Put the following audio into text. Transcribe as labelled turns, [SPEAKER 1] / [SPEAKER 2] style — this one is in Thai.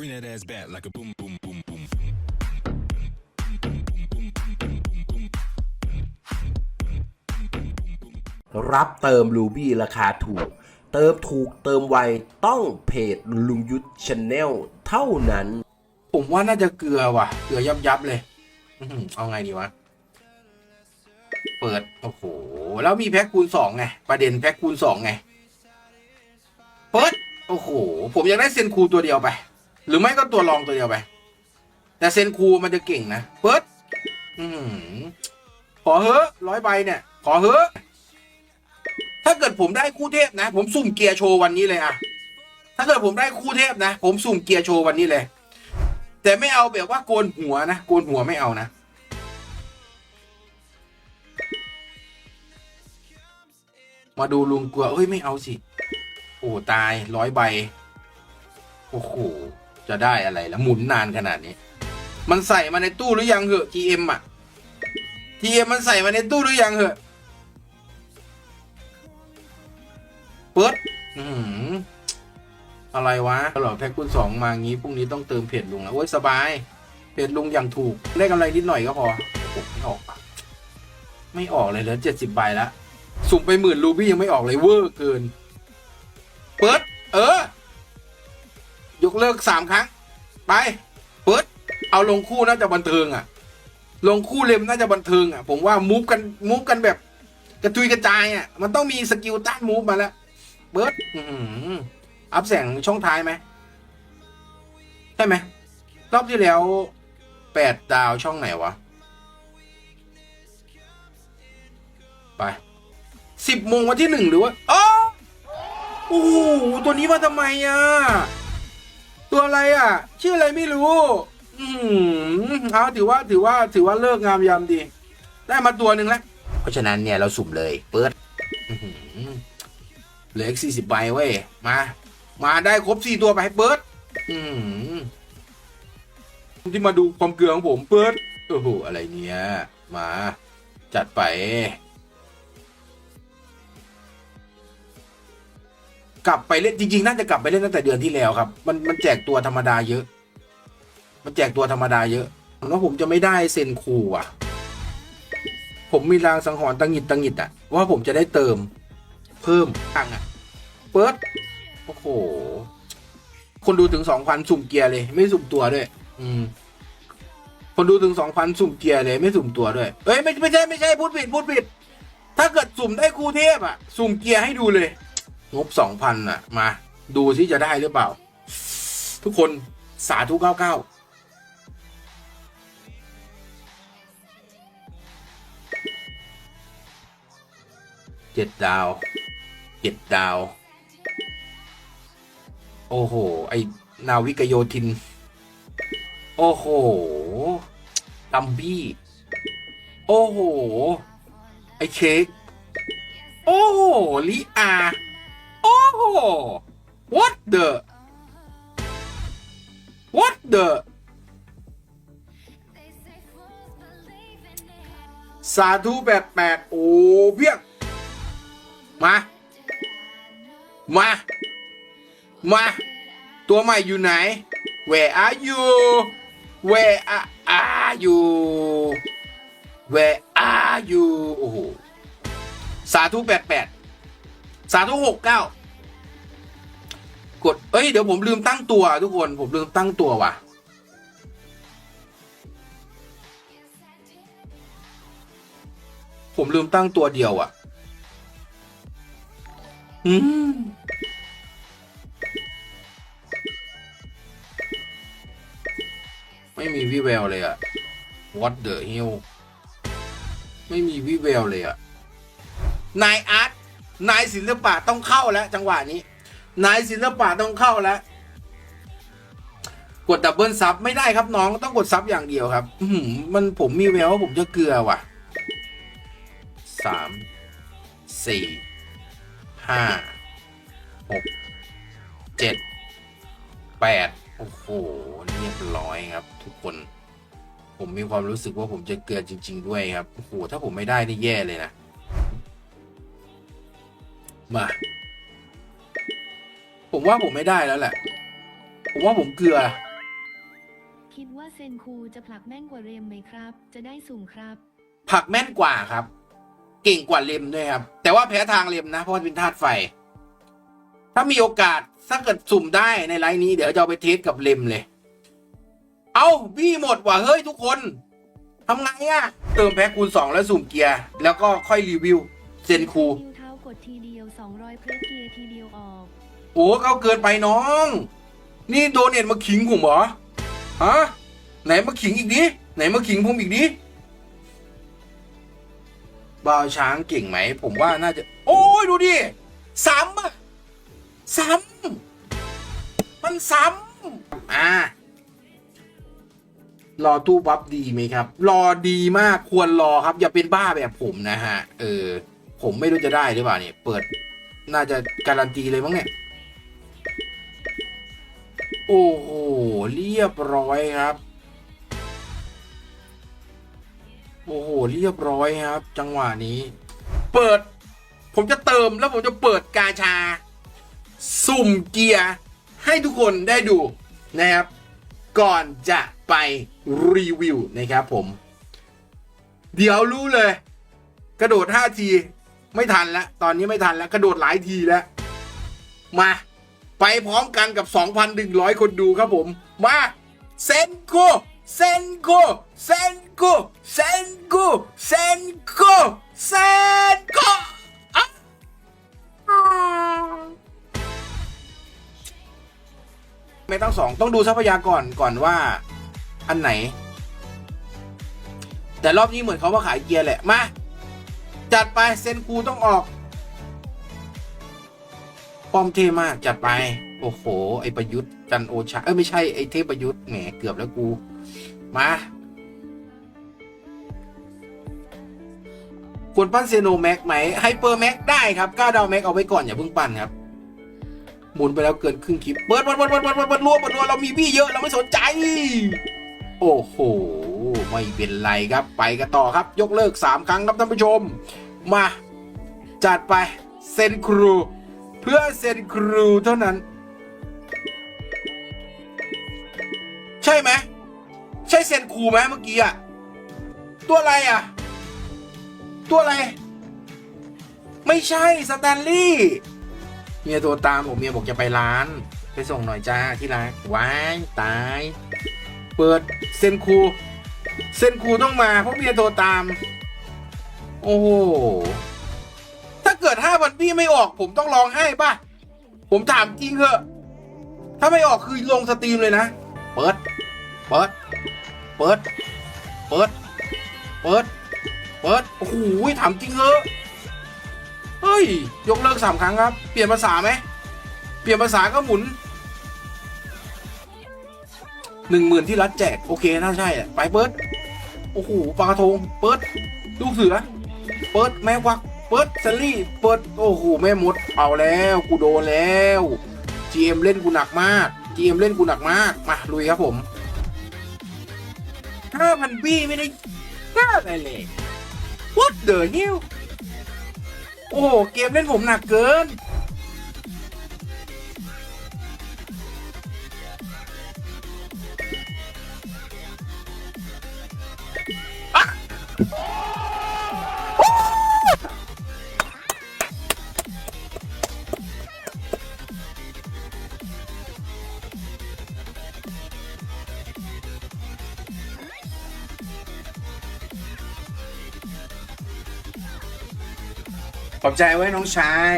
[SPEAKER 1] Bring that ass back like a boom, boom, boom, boom.
[SPEAKER 2] รับเติมรูบี้ราคาถูก เติมถูกเติมไวต้องเพจลุงยุทธชาแนลเท่านั้น
[SPEAKER 3] ผมว่าน่าจะเกลือว่ะ เกลือยับยับๆเลยอื้อหือเอาไงดีวะ เปิด โอ้โห แล้วมีแพ็คคูณสองไง ประเด็นแพ็คคูณสองไง เปิด โอ้โห ผมอยากได้เซนคูตัวเดียวไป หรือไม่ก็ตัวรองตัวเดียวไป แต่เซนคูมันจะเก่งนะเปิดอือหือขอเฮ้ร้อยใบเนี่ย ขอเฮ้ถ้าเกิดผมได้คู่เทพนะ ผมสุ่มเกียร์โชว์วันนี้เลยอะถ้าเกิดผมได้คู่เทพนะ ผมสุ่มเกียร์โชว์วันนี้เลย แต่ไม่เอาแบบว่าโกนหัวนะโกนหัวไม่เอานะมาดูลุงกลัวเอ้ย ไม่เอาสิ โอ้ ตายร้อยใบ โอ้โห จะได้อะไรแล้วหมุนนานขนาดนี้ มันใส่มาในตู้หรือยังเหอะ GM อะ GM มันใส่มาในตู้หรือยังเหอะเปิดอือหือะไรวะหรอแพ็คคูณสองมางี้พรุ่งนี้ต้องเติมเพจลุงแล้วโอ้ยสบาย เพจลุงอย่างถูก ได้กำไรนิดหน่อยก็พอโอ้ไม่ออกอะไม่ออกเลยเหลือเจ็ดสิบใบแล้วสุ่มไปหมื่นรูบี้ยังไม่ออกเลยเวอร์เกิน เปิด กเลิกสามครั้ง ไปเปิดเอาลงคู่น่าจะบันเทิงอะ ลงคู่เล็มน่าจะบันเทิงอะ ผมว่ามูฟกันมูฟกันแบบ กระจุยกระจายอะ มันต้องมีสกิลต้านมูฟมาแล้วเปิดอือหืออัพแสงช่องท้ายไหมใช่ไหมรอบที่แล้วแปดดาวช่องไหนวะ ไปสิบโมงวันที่หนึ่งหรือว่าอ๋อโอ้โหตัวนี้มาทำไมอะ ตัวอะไรอะ ชื่ออะไรไม่รู้ อืมเอาถือว่าถือว่าถือว่าเลิกงามยามดี ได้มาตัวหนึ่งแล้วเพราะฉะนั้นเนี่ยเราสุ่มเลยเปิดอื้อหือเหลืออีกสี่สิบใบเว้ยมา มาได้ครบสี่ตัวไปให้เปิดอืมที่มาดูความเกลือของผมเปิดโอ้โหอะไรเนี่ยมา จัดไป กลับไปเล่นจริงๆ น่าจะกลับไปเล่นตั้งแต่เดือนที่แล้วครับ มันมันแจกตัวธรรมดาเยอะ มันแจกตัวธรรมดาเยอะแล้วผมจะไม่ได้เซนคูอะ ผมมีรางสังหรณ์ตังหิดตังหิดอะ ว่าผมจะได้เติม เพิ่มตังอะ เปิดโอ้โห คนดูถึงสองพันสุ่มเกียร์เลย ไม่สุ่มตัวด้วย อืม คนดูถึงสองพันสุ่มเกียร์เลย ไม่สุ่มตัวด้วย เอ้ยไม่ไม่ใช่ไม่ใช่พูดผิดพูดผิด ถ้าเกิดสุ่มได้ครูเทพอะ สุ่มเกียร์ให้ดูเลย งบสองพันอะ มา ดูที่จะได้หรือเปล่า ทุกคนสาธุเก้าเก้าเจ็ดดาวเจ็ดดาว โอ้โห ไอนาวิกโยธิน โอ้โหตัมบี้ โอ้โห ไอเช็คโอ้โหลิอา โอ้โห what the what the สาธุแปดแปดโอ้เพียง มา มา มา ตัวใหม่อยู่ไหน Where are you Where are, are you Where are you โอ้โห สาธุแปดแปด สาธุหกเก้ากด เอ้ย เดี๋ยวผมลืมตั้งตัวทุกคน ผมลืมตั้งตัวว่ะ ผมลืมตั้งตัวเดียวอะ อืมไม่มีวิแววเลยอะ What the hell ไม่มีวิแววเลยอะนายอาร์ต นายศิลปะต้องเข้าแล้ว จังหวะนี้ นายศิลปะต้องเข้าแล้ว กดดับเบิลซับไม่ได้ครับน้องต้องกดซับอย่างเดียวครับ อืมันผมมีแววว่าผมจะเกลือว่ะสามสี่ห้าหกเจ็ดแปดโอ้โหเรียบร้อยครับ ทุกคน ผมมีความรู้สึกว่าผมจะเกลือจริง ๆ ด้วยครับโอ้โหถ้าผมไม่ได้นี่แย่เลยนะ มา ผมว่าผมไม่ได้แล้วแหละ ผมว่าผมเกลือ
[SPEAKER 4] คิดว่าเซนคูจะผลักแม่นกว่าเรมไหมครับ จะได้สุ่มครับ
[SPEAKER 3] ผลักแม่นกว่าครับ เก่งกว่าเลมด้วยครับ แต่ว่าแพ้ทางเลมนะ เพราะว่าเป็นธาตุไฟ ถ้ามีโอกาสถ้าเกิดสุ่มได้ในไลน์นี้เดี๋ยวจะเอาไปเทสกับเลมเลย เอาบี้หมดว่ะเฮ้ยทุกคนทำไงอะเติมแพ็คคูณ2แล้วสุ่มเกียร์แล้วก็ค่อยรีวิวเซนคู
[SPEAKER 4] นิ้วเท้าก ดทีเดียว 200 เพลสเกียร์ทีเดียวออก
[SPEAKER 3] โอ้เอาเกินไปน้อง นี่โดนเน็ตมาขิงผมเหรอ ฮะ ไหนมาขิงอีกดิไหนมาขิงผมอีกดิบาวช้างเก่งไหม ผมว่าน่าจะ โอ้ยดูดิ ซ้ำอะซ้ำมันซ้ำอ่ารอตู้บัฟดีไหมครับ รอดีมากควรรอครับ อย่าเป็นบ้าแบบผมนะฮะ เออ ผมไม่รู้จะได้หรือเปล่าเนี่ยเปิดน่าจะการันตีเลยมั้งเนี่ย โอ้โห เรียบร้อยครับ โอ้โห เรียบร้อยครับ จังหวะนี้ เปิด ผมจะเติมแล้วผมจะเปิดกาชา สุ่มเกียร์ ให้ทุกคนได้ดูนะครับ ก่อนจะไปรีวิวนะครับผม เดี๋ยวรู้เลย กระโดด 5 ที ไม่ทันแล้ว ตอนนี้ไม่ทันแล้ว กระโดดหลายทีแล้ว มา ไปพร้อมกันกับ 2,100 คนดูครับผม มาเซนโกเซนโกเซนโกเซนโกเซนโกเซนโกไม่ต้องสองต้องดูทรัพยากรก่อนว่า อันไหน แต่รอบนี้เหมือนเขามาขายเกียร์แหละ มา จัดไปเซนคูต้องออก ป้อมเท่มากจัดไป โอ้โห ไอประยุทธ์จันโอชา เอ้ยไม่ใช่ไอเทพประยุทธ์แหมเกือบแล้วกู มาควรปั้นเซโนแม็กไหมไฮเปอร์แม็กได้ครับก้าดาวแม็กเอาไว้ก่อนอย่าเพิ่งปั้นครับหมุนไปแล้วเกินครึ่งคลิปเปิดเปิดเปิดเปิดเปิดเปิดเปิดรัวเปิดรัวเรามีบี้เยอะเราไม่สนใจ โอ้โห ไม่เป็นไรครับไปกันต่อครับ ยกเลิก 3 ครั้งครับท่านผู้ชม มา จัดไปเซนครู เพื่อเซนครูเท่านั้น ใช่ไหมใช่เซนครูไหมเมื่อกี้อะตัวอะไรอะตัวอะไร ไม่ใช่สแตนลี่เมียโทรตามผมเมียบอกจะไปร้าน ไปส่งหน่อยจ้าที่รักว้ายตาย เปิดเซนครู เซนครูต้องมาเพราะเมียโทรตาม โอ้โห ถ้าเกิดห้าพันพี่ไม่ออก ผมต้องร้องไห้ป่ะ ผมถามจริงเหอะ ถ้าไม่ออกคือลงสตรีมเลยนะ เปิด เปิด เปิด เปิด เปิด เปิด โอ้โหถามจริงเหอะ เฮ้ย ยกเลิกสามครั้งครับ เปลี่ยนภาษาไหม เปลี่ยนภาษาก็หมุน หนึ่งหมื่นที่รัฐแจก โอเค น่าใช่อะไปเปิดโอ้โหปลากระทง เปิดลูกเสือ เปิดแม่วัก เปิดซลลี่ เปิด โอ้โห แม่มด เอาแล้ว กูโดนแล้ว GM เล่นกูหนักมาก GM เล่นกูหนักมาก มาลุยครับผมห้าพันบี้ไม่ได้ห้าอะไรเลย What the hell โอ้โห เกมเล่นผมหนักเกิน ขอบใจไว้น้องชาย